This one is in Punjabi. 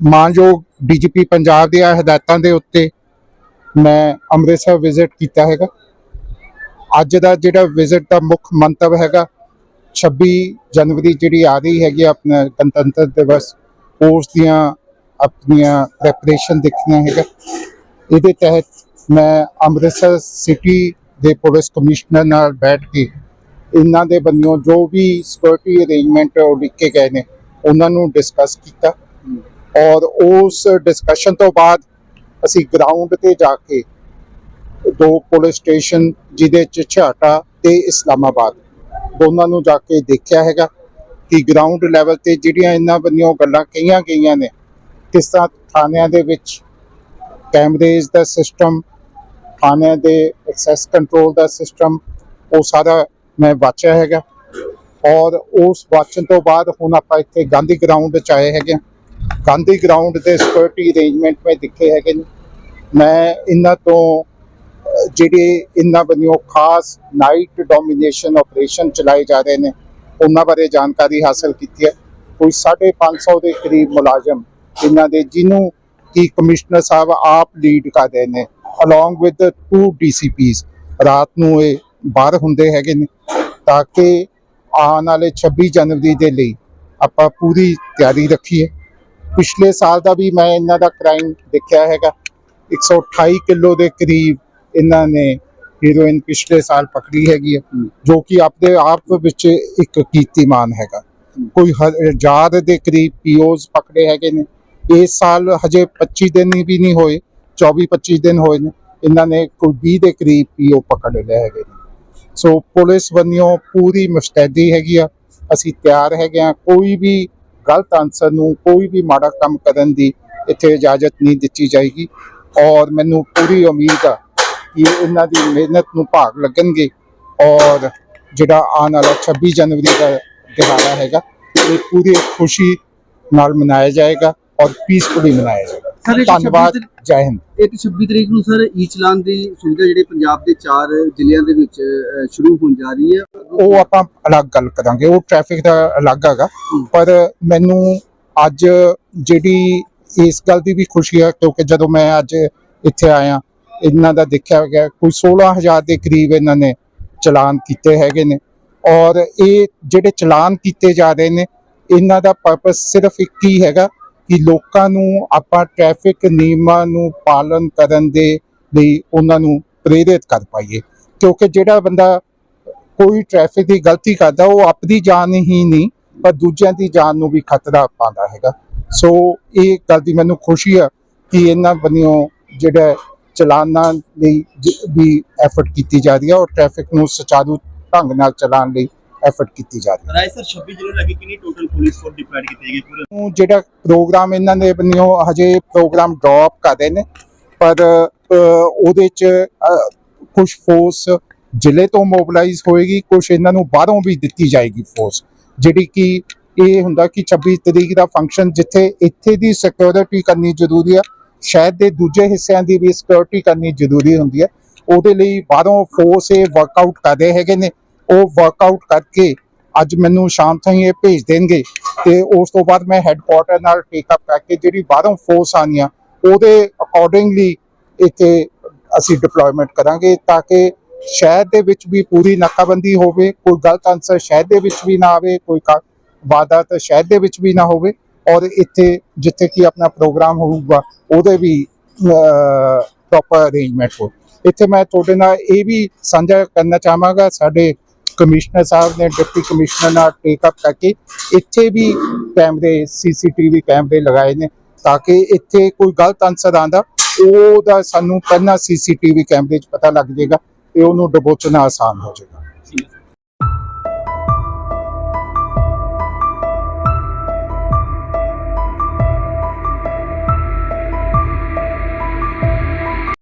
ਮਾਨਯੋਗ ਡੀਜੀਪੀ ਪੰਜਾਬ ਦੀਆਂ ਹਦਾਇਤਾਂ ਦੇ ਉੱਤੇ ਮੈਂ ਅੰਮ੍ਰਿਤਸਰ ਵਿਜ਼ਿਟ ਕੀਤਾ ਹੈਗਾ। ਅੱਜ ਦਾ ਜਿਹੜਾ ਵਿਜ਼ਿਟ ਦਾ ਮੁੱਖ ਮੰਤਵ ਹੈਗਾ 26 ਜਨਵਰੀ ਜਿਹੜੀ ਆ ਰਹੀ ਹੈਗੀ ਆ ਆਪਣਾ ਗਣਤੰਤਰ ਦਿਵਸ, ਉਸ ਦੀਆਂ ਆਪਣੀਆਂ ਪ੍ਰੈਪਰੇਸ਼ਨ ਦੇਖੀਆਂ ਹੈਗਾ। ਇਹਦੇ ਤਹਿਤ ਮੈਂ ਅੰਮ੍ਰਿਤਸਰ ਸਿਟੀ ਦੇ ਪੁਲਿਸ ਕਮਿਸ਼ਨਰ ਨਾਲ ਬੈਠ ਕੇ ਇਹਨਾਂ ਦੇ ਬੰਨਿਓ ਜੋ ਵੀ ਸਿਕਿਉਰਿਟੀ ਅਰੇਂਜਮੈਂਟ ਉਹ ਲਿਖ ਕੇ ਗਏ ਨੇ, ਉਹਨਾਂ ਨੂੰ ਡਿਸਕਸ ਕੀਤਾ। ਔਰ ਉਸ ਡਿਸਕਸ਼ਨ ਤੋਂ ਬਾਅਦ ਅਸੀਂ ਗਰਾਊਂਡ ਤੇ ਜਾ ਕੇ ਦੋ ਪੁਲਿਸ ਸਟੇਸ਼ਨ ਜਿਹਦੇ ਚ ਛਾਟਾ ਤੇ ਇਸਲਾਮਾਬਾਦ ਦੋਨਾਂ ਨੂੰ ਜਾ ਕੇ ਦੇਖਿਆ ਹੈਗਾ ਕਿ ਗਰਾਊਂਡ ਲੈਵਲ ਤੇ ਜਿਹੜੀਆਂ ਇਹਨਾਂ ਬੰਨਿਓ ਗੱਲਾਂ ਕਹੀਆਂ ਗਈਆਂ ਨੇ, ਕਿਸ ਤਰ੍ਹਾਂ ਥਾਣਿਆਂ ਦੇ ਵਿੱਚ ਕੈਮਰੇਜ਼ ਦਾ ਸਿਸਟਮ ਥਾਣਿਆਂ ਦੇ ਐਕਸੈਸ ਕੰਟਰੋਲ ਦਾ ਸਿਸਟਮ ਉਹ ਸਾਰਾ ਮੈਂ ਵਾਚਿਆ ਹੈਗਾ ਔਰ ਉਸ ਵਾਚਣ ਤੋਂ ਬਾਅਦ ਹੁਣ ਆਪਾਂ ਇੱਥੇ ਗਾਂਧੀ ਗਰਾਊਂਡ 'ਚ ਆਏ ਹੈਗੇ ਹਾਂ। ਗਾਂਧੀ ਗਰਾਊਂਡ ਦੇ ਸਿਕਿਉਰਿਟੀ ਅਰੇਂਜਮੈਂਟ ਮੈਂ ਦੇਖੇ ਹੈਗੇ ਨੇ। ਮੈਂ ਇਹਨਾਂ ਤੋਂ ਜਿਹੜੇ ਇਹਨਾਂ ਬੰਨਿਓ ਖਾਸ ਨਾਈਟ ਡੋਮੀਨੇਸ਼ਨ ਆਪਰੇਸ਼ਨ ਚਲਾਏ ਜਾ ਰਹੇ ਨੇ, ਉਹਨਾਂ ਬਾਰੇ ਜਾਣਕਾਰੀ ਹਾਸਲ ਕੀਤੀ ਹੈ। ਕੋਈ 550 ਦੇ ਕਰੀਬ ਮੁਲਾਜ਼ਮ ਇਹਨਾਂ ਦੇ, ਜਿਹਨੂੰ ਕੀ ਕਮਿਸ਼ਨਰ ਸਾਹਿਬ ਆਪ ਲੀਡ ਕਰਦੇ ਨੇ ਅਲੋਂਗ ਵਿਦ ਟੂ ਡੀਸੀਪੀਸ ਰਾਤ ਨੂੰ ਇਹ ਬਾਹਰ ਹੁੰਦੇ ਹੈਗੇ ਨੇ, ਤਾਂ ਕਿ ਆਉਣ ਵਾਲੇ 26 ਜਨਵਰੀ ਦੇ ਲਈ ਆਪਾਂ ਪੂਰੀ ਤਿਆਰੀ ਰੱਖੀਏ। ਪਿਛਲੇ ਸਾਲ ਦਾ ਵੀ ਮੈਂ ਇਹਨਾਂ ਦਾ ਕ੍ਰਾਈਮ ਦੇਖਿਆ ਹੈਗਾ। 128 ਕਿਲੋ ਦੇ ਕਰੀਬ ਇਹਨਾਂ ਨੇ ਹੀਰੋਇਨ ਪਿਛਲੇ ਸਾਲ ਪਕੜੀ ਹੈਗੀ ਹੈ। ਜੋ ਕਿ ਆਪਦੇ ਆਪ ਵਿੱਚ ਇੱਕ ਕੀਰਤੀਮਾਨ ਹੈਗਾ। ਕੋਈ ਹਜ਼ਾਰ ਦੇ ਕਰੀਬ ਪੀਓਜ਼ ਪਕੜੇ ਹੈਗੇ ਨੇ। ਇਸ ਸਾਲ ਹਜੇ 25 ਦਿਨ ਵੀ ਨਹੀਂ ਹੋਏ 24 25 ਦਿਨ ਹੋਏ ਨੇ। ਇਹਨਾਂ ਨੇ ਕੋਈ 20 ਦੇ ਕਰੀਬ ਪੀਓ ਪਕੜ ਲਏ ਹੈਗੇ ਨੇ। ਸੋ ਪੁਲਿਸ ਵੱਲੋਂ ਪੂਰੀ ਮੁਸਤੈਦੀ ਹੈਗੀ ਆ। ਅਸੀਂ ਤਿਆਰ ਹੈਗੇ ਆ। ਕੋਈ ਵੀ ਗਲਤ ਅਨਸਰ ਨੂੰ ਕੋਈ ਵੀ ਮਾੜਾ ਕੰਮ ਕਰਨ ਦੀ ਇੱਥੇ ਇਜਾਜ਼ਤ ਨਹੀਂ ਦਿੱਤੀ ਜਾਏਗੀ। ਔਰ ਮੈਨੂੰ ਪੂਰੀ ਉਮੀਦ ਆ ਕਿ ਇਹਨਾਂ ਦੀ ਮਿਹਨਤ ਨੂੰ ਭਾਗ ਲੱਗਣਗੇ। ਔਰ ਜਿਹੜਾ ਆਉਣ ਵਾਲਾ 26 ਜਨਵਰੀ ਦਾ ਦਿਹਾੜਾ ਹੈਗਾ ਇਹ ਪੂਰੀ ਖੁਸ਼ੀ ਨਾਲ ਮਨਾਇਆ ਜਾਏਗਾ ਔਰ ਪੀਸਫੁਲੀ ਮਨਾਇਆ ਸਰ, ਜਾਏਗਾ। ਇਹ ਧੰਨਵਾਦ 26 ਜੈ ਹਿੰਦ। ਇੱਕ 26 ਤਰੀਕ ਨੂੰ ਸਰ ਈ ਚਲਾਨ ਦੀ ਸੁਵਿਧਾ ਜਿਹੜੇ ਪੰਜਾਬ ਦੇ ਚਾਰ ਜ਼ਿਲ੍ਹਿਆਂ ਦੇ ਵਿੱਚ ਸ਼ੁਰੂ ਹੋਣ ਜਾ ਰਹੀ ਹੈ। ਉਹ ਆਪਾਂ ਅਲੱਗ ਗੱਲ ਕਰਾਂਗੇ ਉਹ ਟ੍ਰੈਫਿਕ ਦਾ ਅਲੱਗ ਹੈਗਾ। ਪਰ ਮੈਨੂੰ ਅੱਜ ਜਿਹੜੀ ਇਸ ਗੱਲ ਦੀ ਵੀ ਖੁਸ਼ੀ ਹੈ ਕਿਉਂਕਿ ਜਦੋਂ ਮੈਂ ਅੱਜ ਇੱਥੇ ਆਇਆ ਇਹਨਾਂ ਦਾ ਦੇਖਿਆ ਗਿਆ ਕੋਈ 16000 ਦੇ ਕਰੀਬ ਇਹਨਾਂ ਨੇ ਚਲਾਨ ਕੀਤੇ ਹੈਗੇ ਨੇ। ਔਰ ਇਹ ਜਿਹੜੇ ਚਲਾਨ ਕੀਤੇ ਜਾ ਰਹੇ ਨੇ ਇਹਨਾਂ ਦਾ ਪਰਪਸ ਸਿਰਫ ਇੱਕ ਹੀ ਹੈਗਾ ਕਿ ਲੋਕਾਂ ਨੂੰ ਆਪਾਂ ਟ੍ਰੈਫਿਕ ਨਿਯਮਾਂ ਨੂੰ ਪਾਲਣ ਕਰਨ ਦੇ ਲਈ ਉਹਨਾਂ ਨੂੰ ਪ੍ਰੇਰਿਤ ਕਰ ਪਾਈਏ। ਕਿਉਂਕਿ ਜਿਹੜਾ ਬੰਦਾ ਕੋਈ ਟ੍ਰੈਫਿਕ ਦੀ ਗਲਤੀ ਕਰਦਾ, ਉਹ ਆਪਣੀ ਜਾਨ ਹੀ ਨਹੀਂ, ਪਰ ਦੂਜਿਆਂ ਦੀ ਜਾਨ ਨੂੰ ਵੀ ਖਤਰਾ ਪਾਉਂਦਾ ਹੈਗਾ। ਸੋ ਇਹ ਗੱਲ ਦੀ ਮੈਨੂੰ ਖੁਸ਼ੀ ਆ ਕਿ ਇਹਨਾਂ ਬੰਨਿਓ ਜਿਹੜਾ ਚਲਾਨਾਂ ਲਈ ਵੀ ਐਫਰਟ ਕੀਤੀ ਜਾ ਰਹੀ ਹੈ ਔਰ ਟ੍ਰੈਫਿਕ ਨੂੰ ਸੁਚਾਰੂ ਢੰਗ ਨਾਲ ਚਲਾਉਣ ਲਈ ਐਫਰਟ ਕੀਤੀ ਜਾ ਰਹੀ ਹੈ। ਰਾਏ ਸਰ 26 ਜ਼ਿਲ੍ਹੇ ਲੱਗੇ ਕਿੰਨੀ ਟੋਟਲ ਪੁਲਿਸ ਫੋਰਸ ਡਿਪਲੋਇਡ ਕੀਤੀ ਗਈ ਪੂਰੇ? ਨੂੰ ਜਿਹੜਾ ਪ੍ਰੋਗਰਾਮ ਇਹਨਾਂ ਦੇ ਬੰਨਿਓ ਹਜੇ ਪ੍ਰੋਗਰਾਮ ਡ੍ਰੌਪ ਕਰਦੇ ਨੇ ਪਰ ਉਹਦੇ ਚ ਕੁਝ ਫੋਰਸ ਜ਼ਿਲ੍ਹੇ ਤੋਂ ਮੋਬਿਲਾਈਜ਼ ਹੋਏਗੀ ਕੁਝ ਇਹਨਾਂ ਨੂੰ ਬਾਹਰੋਂ ਵੀ ਦਿੱਤੀ ਜਾਏਗੀ ਫੋਰਸ ਜਿਹੜੀ ਕਿ ਇਹ ਹੁੰਦਾ ਕਿ 26 ਤਰੀਕ ਦਾ ਫੰਕਸ਼ਨ ਜਿੱਥੇ ਇੱਥੇ ਦੀ ਸਿਕਿਉਰਿਟੀ ਕਰਨੀ ਜ਼ਰੂਰੀ ਆ ਸ਼ਹਿਰ ਦੇ ਦੂਜੇ ਹਿੱਸਿਆਂ ਦੀ ਵੀ ਸਿਕਿਉਰਿਟੀ ਕਰਨੀ ਜ਼ਰੂਰੀ ਹੁੰਦੀ ਹੈ ਉਹਦੇ ਲਈ ਬਾਹਰੋਂ ਫੋਰਸ ਇਹ ਵਰਕਆਊਟ ਕਰਦੇ ਹੈਗੇ ਨੇ। ਉਹ ਵਰਕਆਊਟ ਕਰਕੇ ਅੱਜ ਮੈਨੂੰ ਸ਼ਾਮ ਤਾਈਂ ਇਹ ਭੇਜ ਦੇਣਗੇ ਤੇ ਉਸ ਤੋਂ ਬਾਅਦ ਮੈਂ ਹੈੱਡਕੁਆਟਰ ਨਾਲ ਟੇਕ ਅਪ ਕਰਕੇ ਜਿਹੜੀ ਬਾਹਰੋਂ ਫੋਰਸ ਆਣੀਆਂ ਉਹਦੇ ਅਕੋਰਡਿੰਗਲੀ ਇੱਥੇ ਅਸੀਂ ਡਿਪਲੋਇਮੈਂਟ ਕਰਾਂਗੇ ਤਾਂ ਕਿ ਸ਼ਹਿਰ ਦੇ ਵਿੱਚ ਵੀ ਪੂਰੀ ਨਾਕਾਬੰਦੀ ਹੋਵੇ, ਕੋਈ ਗਲਤ ਅਨਸਰ ਸ਼ਹਿਰ ਦੇ ਵਿੱਚ ਵੀ ਨਾ ਆਵੇ, ਕੋਈ ਕਾ- ਵਾਰਦਾਤ ਸ਼ਹਿਰ ਦੇ ਵਿੱਚ ਵੀ ਨਾ ਹੋਵੇ ਔਰ ਇੱਥੇ ਜਿੱਥੇ ਕਿ ਆਪਣਾ ਪ੍ਰੋਗਰਾਮ ਹੋਊਗਾ, ਉਹਦੇ ਵੀ ਪ੍ਰੋਪਰ ਅਰੇਂਜਮੈਂਟ ਹੋ ਇੱਥੇ ਮੈਂ ਤੁਹਾਡੇ ਨਾਲ ਇਹ ਵੀ ਸਾਂਝਾ ਕਰਨਾ ਚਾਹਾਂਗਾ, ਸਾਡੇ ਕਮਿਸ਼ਨਰ ਸਾਹਿਬ ਨੇ, ਡਿਪਟੀ ਕਮਿਸ਼ਨਰ ਨਾਲ ਟੇਕ ਅਪ ਕਰਕੇ ਇੱਥੇ ਵੀ ਕੈਮਰੇ ਸੀਸੀਟੀਵੀ ਕੈਮਰੇ ਲਗਾਏ ਨੇ ਤਾਂ ਕਿ ਇੱਥੇ ਕੋਈ ਗਲਤ ਅਨਸਰ ਆਂਦਾ ਉਹਦਾ ਸਾਨੂੰ ਪਹਿਲਾਂ ਸੀਸੀਟੀਵੀ ਕੈਮਰੇ 'ਚ ਪਤਾ ਲੱਗ ਜਾਏਗਾ ਤੇ ਉਹਨੂੰ ਡਬੋਚਣਾ ਆਸਾਨ ਹੋ ਜਾਏਗਾ।